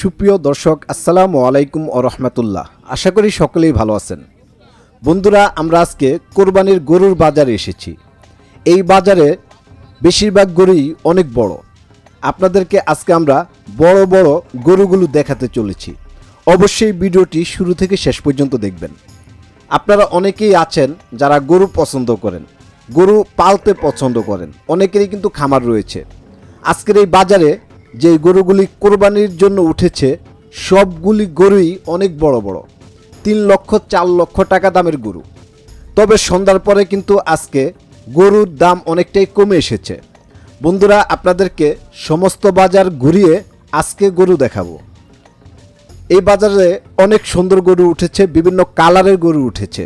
সুপ্রিয় দর্শক, আসসালামু আলাইকুম ও রহমতুল্লাহ। আশা করি সকলেই ভালো আছেন। বন্ধুরা, আমরা আজকে কোরবানির গরুর বাজারে এসেছি। এই বাজারে বেশিরভাগ গরুই অনেক বড়। আপনাদেরকে আজকে আমরা বড় বড় গরুগুলো দেখাতে চলেছি। অবশ্যই ভিডিওটি শুরু থেকে শেষ পর্যন্ত দেখবেন। আপনারা অনেকেই আছেন যারা গরু পছন্দ করেন, গরু পালতে পছন্দ করেন, অনেকেরই কিন্তু খামার রয়েছে। আজকের এই বাজারে যে গরুগুলি কোরবানির জন্য উঠেছে, সবগুলি গরুই অনেক বড় বড়, তিন লক্ষ, চার লক্ষ টাকা দামের গরু। তবে সন্ধ্যার পরে কিন্তু আজকে গরুর দাম অনেকটাই কমে এসেছে। বন্ধুরা, আপনাদেরকে সমস্ত বাজার ঘুরিয়ে আজকে গরু দেখাবো। এই বাজারে অনেক সুন্দর গরু উঠেছে, বিভিন্ন কালারের গরু উঠেছে।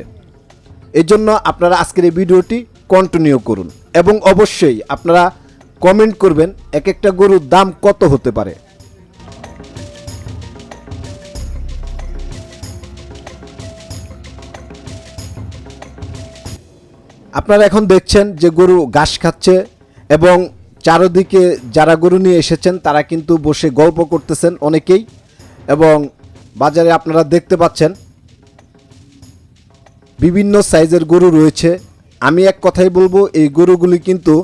এই জন্য আপনারা আজকের এই ভিডিওটি কন্টিনিউ করুন এবং অবশ্যই আপনারা কমেন্ট করবেন, এক একটা গরুর দাম কত হতে পারে। আপনারা এখন দেখছেন যে গরু ঘাস খাচ্ছে এবং চারদিকে যারা গরু নিয়ে এসেছেন, তারা কিন্তু বসে গল্প করতেছেন অনেকেই এবং বাজারে আপনারা দেখতে পাচ্ছেন বিভিন্ন সাইজের গরু রয়েছে। আমি এক কথাই বলব, এই গরুগুলি কিন্তু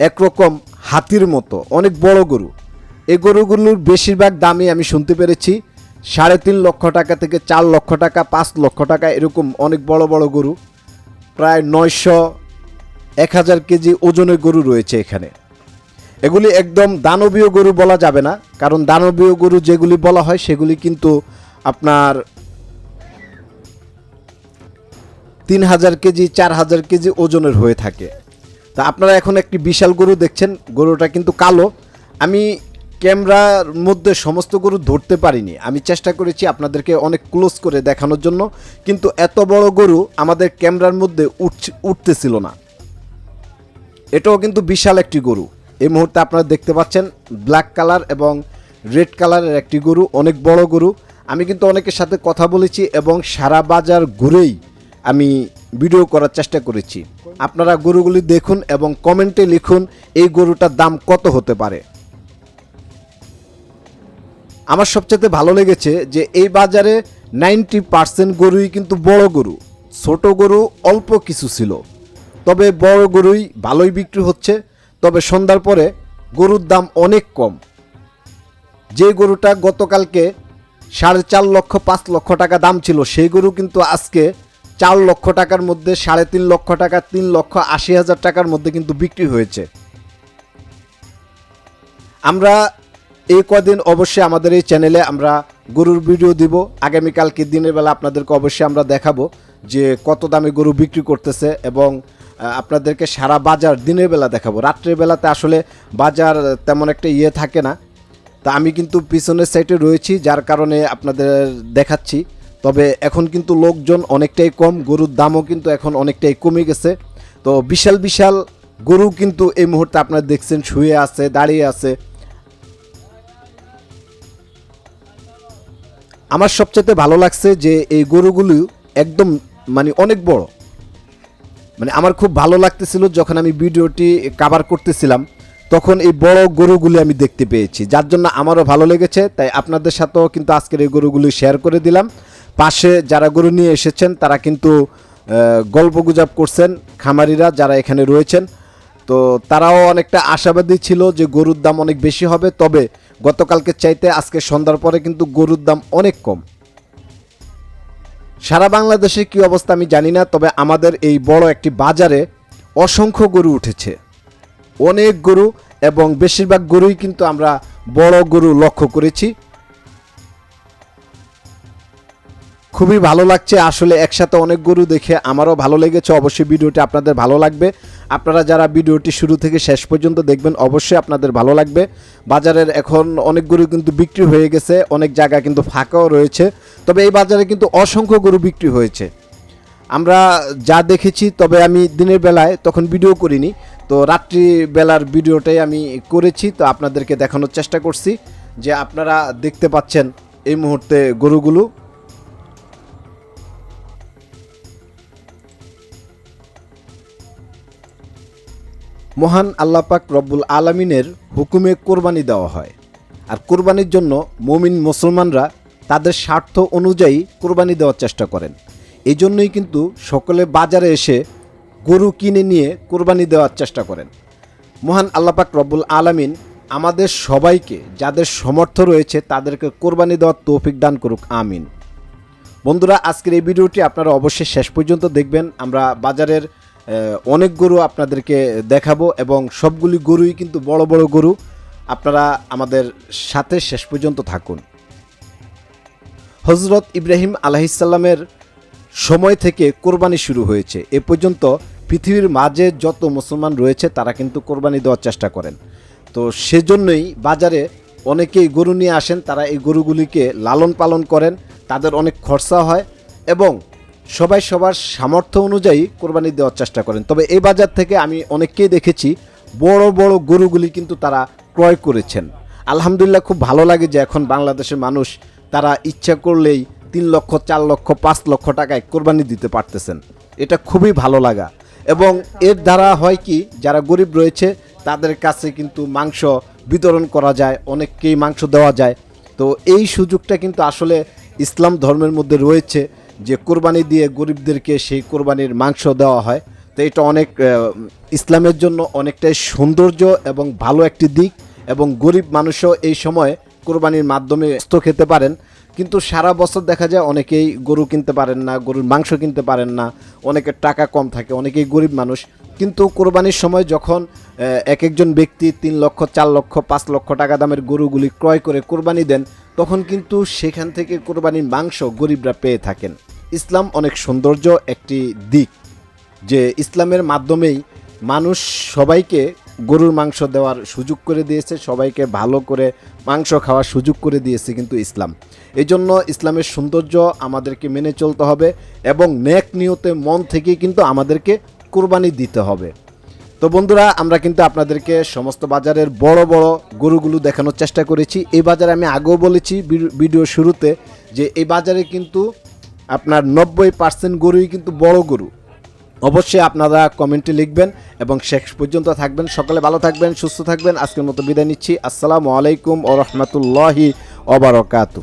একরকম হাতির মতো, অনেক বড় গরু। এই গরুগুলোর বেশিরভাগ দামই আমি শুনতে পেরেছি, সাড়ে তিন লক্ষ টাকা থেকে চার লক্ষ টাকা, পাঁচ লক্ষ টাকা, এরকম অনেক বড় বড় গরু। প্রায় নয়শো এক হাজার কেজি ওজনের গরু রয়েছে এখানে। এগুলি একদম দানবীয় গরু বলা যাবে না, কারণ দানবীয় গরু যেগুলি বলা হয়, সেগুলি কিন্তু আপনার তিন হাজার কেজি, চার হাজার কেজি ওজনের হয়ে থাকে। তা আপনারা এখন একটি বিশাল গরু দেখছেন, গরুটা কিন্তু কালো। আমি ক্যামেরার মধ্যে সমস্ত গরু ধরতে পারিনি। আমি চেষ্টা করেছি আপনাদেরকে অনেক ক্লোজ করে দেখানোর জন্য, কিন্তু এত বড় গরু আমাদের ক্যামেরার মধ্যে উঠতেছিল না। এটাও কিন্তু বিশাল একটি গরু। এই মুহূর্তে আপনারা দেখতে পাচ্ছেন ব্ল্যাক কালার এবং রেড কালারের একটি গরু, অনেক বড় গরু। আমি কিন্তু অনেকের সাথে কথা বলেছি এবং সারা বাজার ঘুরেই আমি ভিডিও করার চেষ্টা করেছি। আপনারা গরুগুলি দেখুন এবং কমেন্টে লিখুন এই গরুটার দাম কত হতে পারে। আমার সবচেয়ে ভালো লেগেছে যে এই বাজারে নাইনটি পার্সেন্ট গরুই কিন্তু বড় গরু। ছোট গরু অল্প কিছু ছিল। তবে বড় গরুই ভালোই বিক্রি হচ্ছে। তবে সন্ধ্যার পরে গরুর দাম অনেক কম। যে গরুটা গতকালকে সাড়ে চার লক্ষ, পাঁচ লক্ষ টাকা দাম ছিল, সেই গরু কিন্তু আজকে চার লক্ষ টাকার মধ্যে, সাড়ে তিন লক্ষ টাকা, তিন লক্ষ আশি হাজার টাকার মধ্যে কিন্তু বিক্রি হয়েছে। আমরা এই কদিন অবশ্যই আমাদের এই চ্যানেলে আমরা গরুর ভিডিও দিব। আগামীকালকে দিনের বেলা আপনাদেরকে অবশ্যই আমরা দেখাবো যে কত দামে গরু বিক্রি করতেছে এবং আপনাদেরকে সারা বাজার দিনের বেলা দেখাবো। রাত্রের বেলাতে আসলে বাজার তেমন একটা ইয়ে থাকে না। তা আমি কিন্তু পিছনের সাইডে রয়েছি, যার কারণে আপনাদের দেখাচ্ছি। তবে এখন কিন্তু লোকজন অনেকটাই কম, গরুর দামও কিন্তু এখন অনেকটাই কমে গেছে। তো বিশাল বিশাল গরু কিন্তু এই মুহূর্তে আপনারা দেখছেন শুয়ে আছে, দাঁড়িয়ে আছে। আমার সবচেয়ে ভালো লাগছে যে এই গরুগুলো একদম মানে অনেক বড়। মানে আমার খুব ভালো লাগতেছিল যখন আমি ভিডিওটি কাভার করতেছিলাম, তখন এই বড় গরুগুলি আমি দেখতে পেয়েছি। যার জন্য আমারও ভালো লেগেছে, তাই আপনাদের সাথেও কিন্তু আজকের এই গরুগুলি শেয়ার করে দিলাম। পাশে যারা গরু নিয়ে এসেছেন, তারা কিন্তু গল্প গুজব করছেন খামারিরা যারা এখানে রয়েছেন। তো তারাও অনেকটা আশাবাদী ছিল যে গরুর দাম অনেক বেশি হবে, তবে গতকালকে চাইতে আজকে সন্ধ্যার পরে কিন্তু গরুর দাম অনেক কম। সারা বাংলাদেশে কি অবস্থা আমি জানি না, তবে আমাদের এই বড় একটি বাজারে অসংখ্য গরু উঠেছে। অনেক গরু এবং বেশিরভাগ গরুই কিন্তু আমরা বড় গরু লক্ষ্য করেছি। খুবই ভালো লাগছে। আসলে একসাথে অনেক গরু দেখে আমারও ভালো লেগেছে। অবশ্যই ভিডিওটি আপনাদের ভালো লাগবে। আপনারা যারা ভিডিওটি শুরু থেকে শেষ পর্যন্ত দেখবেন, অবশ্যই আপনাদের ভালো লাগবে। বাজারের এখন অনেক গরু কিন্তু বিক্রি হয়ে গেছে। অনেক জায়গা কিন্তু ফাঁকাও রয়েছে। তবে এই বাজারে কিন্তু অসংখ্য গরু বিক্রি হয়েছে। আমরা যা দেখেছি, তবে আমি দিনের বেলায় তখন ভিডিও করিনি। তো রাত্রি বেলার ভিডিওটাই আমি করেছি। তো আপনাদেরকে দেখানোর চেষ্টা করছি যে আপনারা দেখতে পাচ্ছেন এই মুহূর্তে গরুগুলো। মহান আল্লাপাক রব্বুল আলমিনের হুকুমে কোরবানি দেওয়া হয়। আর কোরবানির জন্য মুমিন মুসলমানরা তাদের স্বার্থ অনুযায়ী কোরবানি দেওয়ার চেষ্টা করেন। এই জন্যই কিন্তু সকলে বাজারে এসে গরু কিনে নিয়ে কোরবানি দেওয়ার চেষ্টা করেন। মহান আল্লাপাক রব্বুল আলামিন আমাদের সবাইকে যাদের সমর্থ রয়েছে তাদেরকে কোরবানি দেওয়ার তৌফিক দান করুক, আমিন। বন্ধুরা, আজকের এই ভিডিওটি আপনারা অবশ্যই শেষ পর্যন্ত দেখবেন। আমরা বাজারের অনেক গরু আপনাদেরকে দেখাবো এবং সবগুলি গরুই কিন্তু বড় বড় গরু। আপনারা আমাদের সাথে শেষ পর্যন্ত থাকুন। হজরত ইব্রাহিম আলাহিসাল্লামের সময় থেকে কোরবানি শুরু হয়েছে। এ পর্যন্ত পৃথিবীর মাঝে যত মুসলমান রয়েছে, তারা কিন্তু কোরবানি দেওয়ার চেষ্টা করেন। তো সেজন্যই বাজারে অনেকেই গরু নিয়ে আসেন, তারা এই গরুগুলিকে লালন পালন করেন, তাদের অনেক খরচা হয় এবং সবাই সবার সামর্থ্য অনুযায়ী কোরবানি দেওয়ার চেষ্টা করেন। তবে এই বাজার থেকে আমি অনেককেই দেখেছি, বড় বড় গরুগুলি কিন্তু তারা ক্রয় করেছেন। আলহামদুলিল্লাহ খুব ভালো লাগে যে এখন বাংলাদেশের মানুষ তারা ইচ্ছা করলেই তিন লক্ষ, চার লক্ষ, পাঁচ লক্ষ টাকায় কোরবানি দিতে পারতেছেন। এটা খুবই ভালো লাগা। এবং এর দ্বারা হয় কি, যারা গরিব রয়েছে, তাদের কাছে কিন্তু মাংস বিতরণ করা যায়, অনেককেই মাংস দেওয়া যায়। তো এই সুযোগটা কিন্তু আসলে ইসলাম ধর্মের মধ্যে রয়েছে। যে কোরবানি দিয়ে গরিবদেরকে সেই কোরবানির মাংস দেওয়া হয়, তো এটা অনেক ইসলামের জন্য অনেকটাই সৌন্দর্য এবং ভালো একটি দিক এবং গরিব মানুষও এই সময় কোরবানির মাধ্যমে স্ত খেতে পারেন। কিন্তু সারা বছর দেখা যায় অনেকেই গরু কিনতে পারেন না, গরুর মাংস কিনতে পারেন না, অনেকের টাকা কম থাকে, অনেকেই গরিব মানুষ। কিন্তু কোরবানির সময় যখন এক একজন ব্যক্তি তিন লক্ষ, চার লক্ষ, পাঁচ লক্ষ টাকা দামের গরুগুলি ক্রয় করে কোরবানি দেন, তখন কিন্তু সেখান থেকে কোরবানির মাংস গরিবরা পেয়ে থাকেন। ইসলাম অনেক সৌন্দর্য একটি দিক, যে ইসলামের মাধ্যমেই মানুষ সবাইকে গরুর মাংস দেওয়ার সুযোগ করে দিয়েছে, সবাইকে ভালো করে মাংস খাওয়ার সুযোগ করে দিয়েছে কিন্তু ইসলাম। এই জন্য ইসলামের সৌন্দর্য আমাদেরকে মেনে চলতে হবে এবং নেক নিয়তে মন থেকেই কিন্তু আমাদেরকে কোরবানি দিতে হবে। তো বন্ধুরা, আমরা কিন্তু আপনাদেরকে সমস্ত বাজারের বড় বড় গরুগুলো দেখানোর চেষ্টা করেছি। এই বাজারে আমি আগেও বলেছি ভিডিও- শুরুতে যে এই বাজারে কিন্তু আপনার নব্বই পার্সেন্ট গরুই কিন্তু বড় গরু। অবশ্যই আপনারা কমেন্টে লিখবেন এবং শেষ পর্যন্ত থাকবেন। সকালে ভালো থাকবেন, সুস্থ থাকবেন। আজকের মতো বিদায় নিচ্ছি। আসসালামু আলাইকুম ও রহমতুল্লাহি অবরকাতু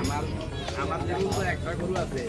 আমার আমার যেমন তো একটা গরু আছে